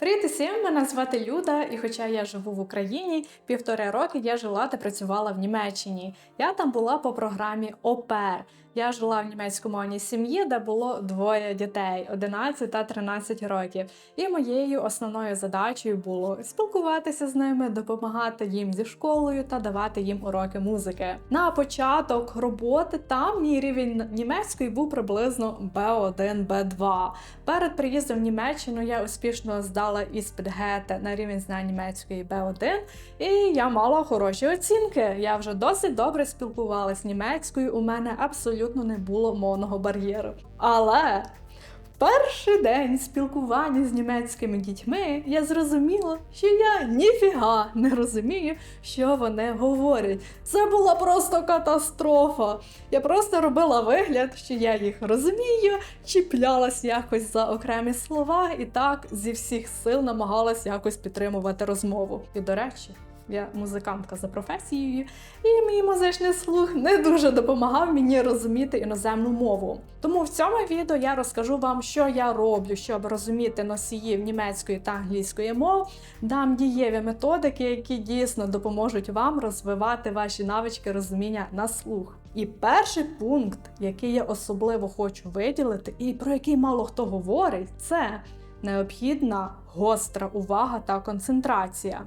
Привіт усім! Мене звати Люда, і хоча я живу в Україні, півтори роки я жила та працювала в Німеччині. Я там була по програмі ОПЕР. Я жила в німецькомовній сім'ї, де було двоє дітей 11 та 13 років. І моєю основною задачею було спілкуватися з ними, допомагати їм зі школою та давати їм уроки музики. На початок роботи там мій рівень німецької був приблизно B1, B2. Перед приїздом в Німеччину я успішно здала іспит ГЕТЕ на рівень знань німецької B1, і я мала хороші оцінки. Я вже досить добре спілкувалась німецькою. У мене абсолютно не було мовного бар'єру. Але в перший день спілкування з німецькими дітьми я зрозуміла, що я ніфіга не розумію, що вони говорять. Це була просто катастрофа. Я просто робила вигляд, що я їх розумію, чіплялась якось за окремі слова і так зі всіх сил намагалась якось підтримувати розмову. І до речі. Я музикантка за професією, і мій музичний слух не дуже допомагав мені розуміти іноземну мову. Тому в цьому відео я розкажу вам, що я роблю, щоб розуміти носіїв німецької та англійської мов, дам дієві методики, які дійсно допоможуть вам розвивати ваші навички розуміння на слух. І перший пункт, який я особливо хочу виділити, і про який мало хто говорить, це необхідна гостра увага та концентрація.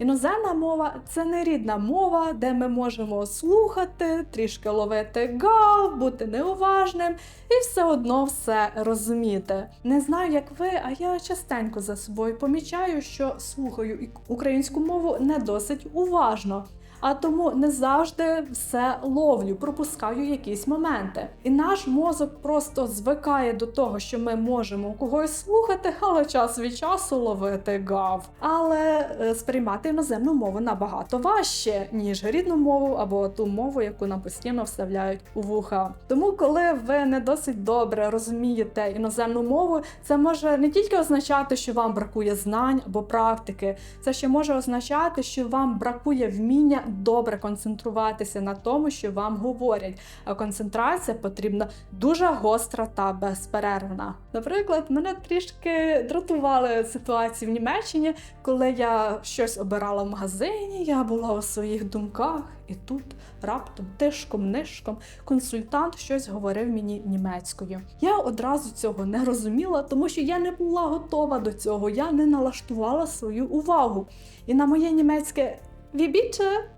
Іноземна мова це не рідна мова, де ми можемо слухати, трішки ловити гав, бути неуважним і все одно все розуміти. Не знаю, як ви, а я частенько за собою помічаю, що слухаю українську мову не досить уважно а тому не завжди все ловлю, пропускаю якісь моменти. І наш мозок просто звикає до того, що ми можемо когось слухати, але час від часу ловити гав. Але е, сприймати іноземну мову набагато важче, ніж рідну мову або ту мову, яку нам постійно вставляють у вуха. Тому, коли ви не досить добре розумієте іноземну мову, це може не тільки означати, що вам бракує знань або практики, це ще може означати, що вам бракує вміння добре концентруватися на тому, що вам говорять. А концентрація потрібна дуже гостра та безперервна. Наприклад, мене трішки дратували ситуації в Німеччині, коли я щось обирала в магазині, я була у своїх думках, і тут раптом тишком нишком консультант щось говорив мені німецькою. Я одразу цього не розуміла, тому що я не була готова до цього, я не налаштувала свою увагу. І на моє німецьке «Вібіче»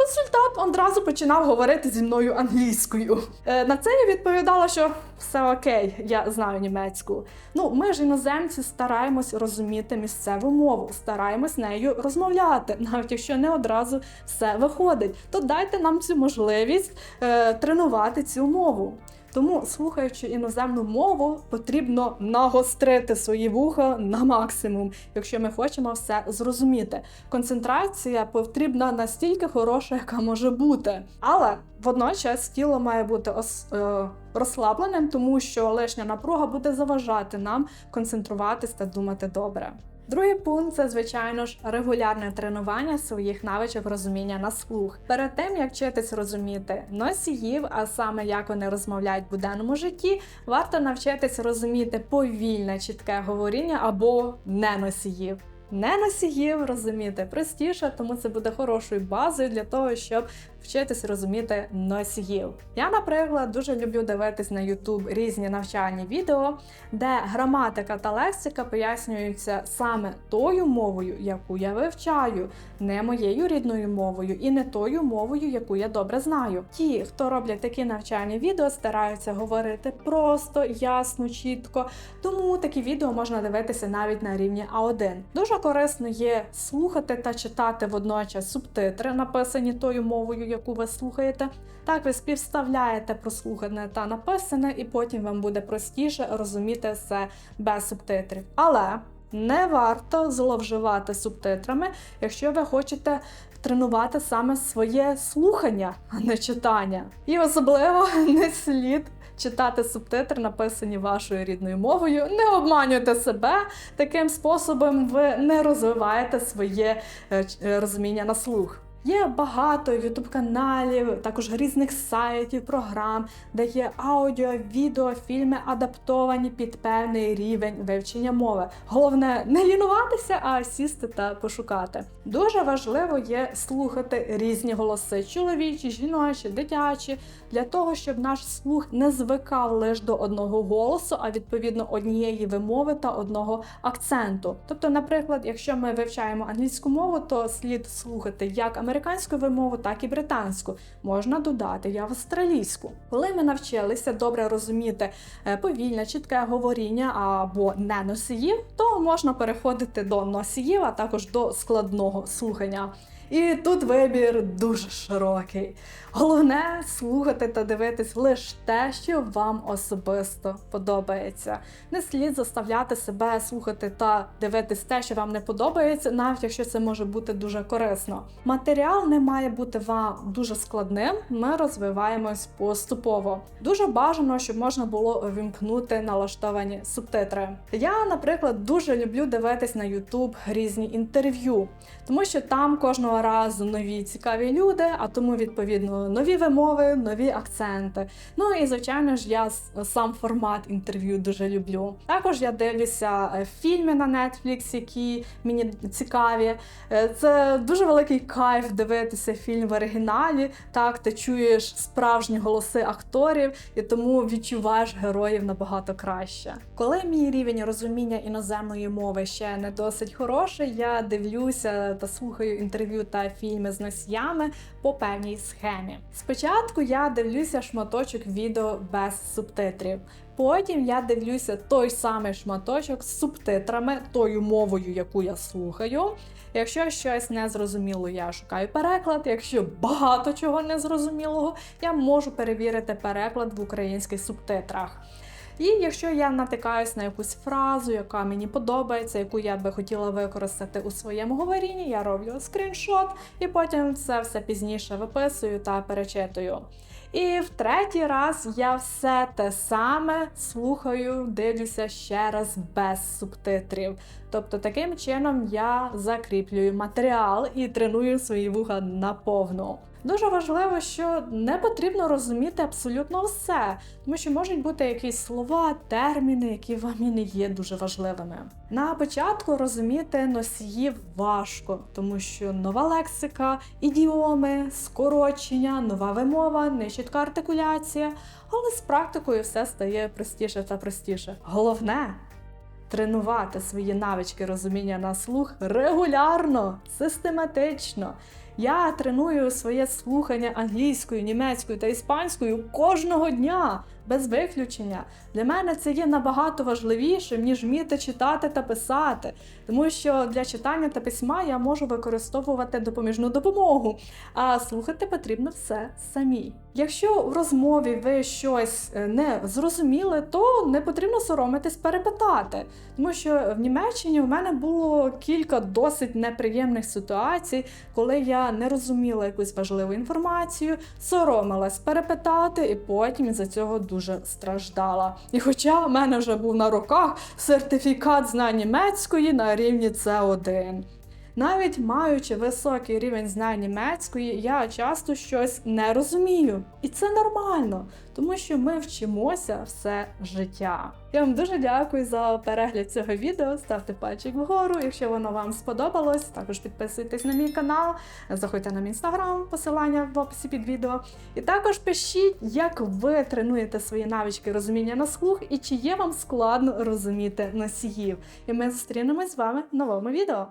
Консультант одразу починав говорити зі мною англійською. Е, на це я відповідала, що все окей, я знаю німецьку. Ну, ми ж іноземці стараємось розуміти місцеву мову, стараємось нею розмовляти, навіть якщо не одразу все виходить. То дайте нам цю можливість е, тренувати цю мову. Тому, слухаючи іноземну мову, потрібно нагострити свої вуха на максимум, якщо ми хочемо все зрозуміти. Концентрація потрібна настільки хороша, яка може бути. Але водночас тіло має бути ос, е, розслабленим, тому що лишня напруга буде заважати нам концентруватись та думати добре. Другий пункт це, звичайно ж, регулярне тренування своїх навичок розуміння на слух. Перед тим як вчитись розуміти носіїв, а саме як вони розмовляють в буденному житті, варто навчитись розуміти повільне чітке говоріння або не носіїв. Не носіїв розуміти простіше, тому це буде хорошою базою для того, щоб вчитись розуміти носіїв. Я, наприклад, дуже люблю дивитись на YouTube різні навчальні відео, де граматика та лексика пояснюються саме тою мовою, яку я вивчаю, не моєю рідною мовою і не тою мовою, яку я добре знаю. Ті, хто роблять такі навчальні відео, стараються говорити просто, ясно, чітко. Тому такі відео можна дивитися навіть на рівні А1. Дуже корисно є слухати та читати водночас субтитри, написані тою мовою яку ви слухаєте. Так ви співставляєте прослухане та написане, і потім вам буде простіше розуміти все без субтитрів. Але не варто зловживати субтитрами, якщо ви хочете тренувати саме своє слухання, а не читання. І особливо не слід. Читати субтитри, написані вашою рідною мовою, не обманюйте себе. Таким способом ви не розвиваєте своє е, розуміння на слух. Є багато ютуб каналів, також різних сайтів, програм, де є аудіо, відео, фільми адаптовані під певний рівень вивчення мови. Головне не лінуватися, а сісти та пошукати. Дуже важливо є слухати різні голоси: чоловічі, жіночі, дитячі, для того, щоб наш слух не звикав лише до одного голосу, а відповідно однієї вимови та одного акценту. Тобто, наприклад, якщо ми вивчаємо англійську мову, то слід слухати як американську вимову, так і британську. Можна додати і австралійську. Коли ми навчилися добре розуміти е, повільне, чітке говоріння або не носіїв, то можна переходити до носіїв, а також до складного слухання. І тут вибір дуже широкий. Головне слухати та дивитись лише те, що вам особисто подобається. Не слід заставляти себе слухати та дивитись те, що вам не подобається, навіть якщо це може бути дуже корисно. Матеріал не має бути вам дуже складним. Ми розвиваємось поступово. Дуже бажано, щоб можна було вімкнути налаштовані субтитри. Я, наприклад, дуже люблю дивитись на YouTube різні інтерв'ю, тому що там кожного разу нові цікаві люди, а тому відповідно нові вимови, нові акценти. Ну і звичайно ж, я сам формат інтерв'ю дуже люблю. Також я дивлюся е, фільми на Netflix, які мені цікаві. Е, Це дуже великий кайф дивитися фільм в оригіналі. Так, ти чуєш справжні голоси акторів, і тому відчуваєш героїв набагато краще. Коли мій рівень розуміння іноземної мови ще не досить хороший, я дивлюся та слухаю інтерв'ю та фільми з носіями по певній схемі. Спочатку я дивлюся шматочок відео без субтитрів. Потім я дивлюся той самий шматочок з субтитрами, тою мовою, яку я слухаю. Якщо щось незрозуміло, я шукаю переклад. Якщо багато чого незрозумілого, я можу перевірити переклад в українських субтитрах. І якщо я натикаюсь на якусь фразу, яка мені подобається, яку я би хотіла використати у своєму говорінні, я роблю скріншот і потім це все пізніше виписую та перечитую. І в третій раз я все те саме слухаю, дивлюся ще раз без субтитрів. Тобто таким чином я закріплюю матеріал і треную свої вуха наповну. Дуже важливо, що не потрібно розуміти абсолютно все, тому що можуть бути якісь слова, терміни, які вам і не є дуже важливими. На початку розуміти носіїв важко, тому що нова лексика, ідіоми, скорочення, нова вимова, нечітка артикуляція, але з практикою все стає простіше та простіше. Головне тренувати свої навички розуміння на слух регулярно, систематично. Я треную своє слухання англійською, німецькою та іспанською кожного дня, без виключення. Для мене це є набагато важливіше, ніж вміти читати та писати, тому що для читання та письма я можу використовувати допоміжну допомогу, а слухати потрібно все самі. Якщо в розмові ви щось е, не зрозуміли, то не потрібно соромитись перепитати, тому що в Німеччині в мене було кілька досить неприємних ситуацій, коли я не розуміла якусь важливу інформацію, соромилась перепитати, і потім за цього дуже страждала. І хоча в мене вже був на руках сертифікат знань німецької на рівні С1. Навіть маючи високий рівень знань німецької, я часто щось не розумію. І це нормально, тому що ми вчимося все життя. Я вам дуже дякую за перегляд цього відео. Ставте пальчик вгору, якщо воно вам сподобалось. Також підписуйтесь на мій канал, заходьте на мій інстаграм, посилання в описі під відео. І також пишіть, як ви тренуєте свої навички розуміння на слух і чи є вам складно розуміти носіїв. І ми зустрінемось з вами в новому відео.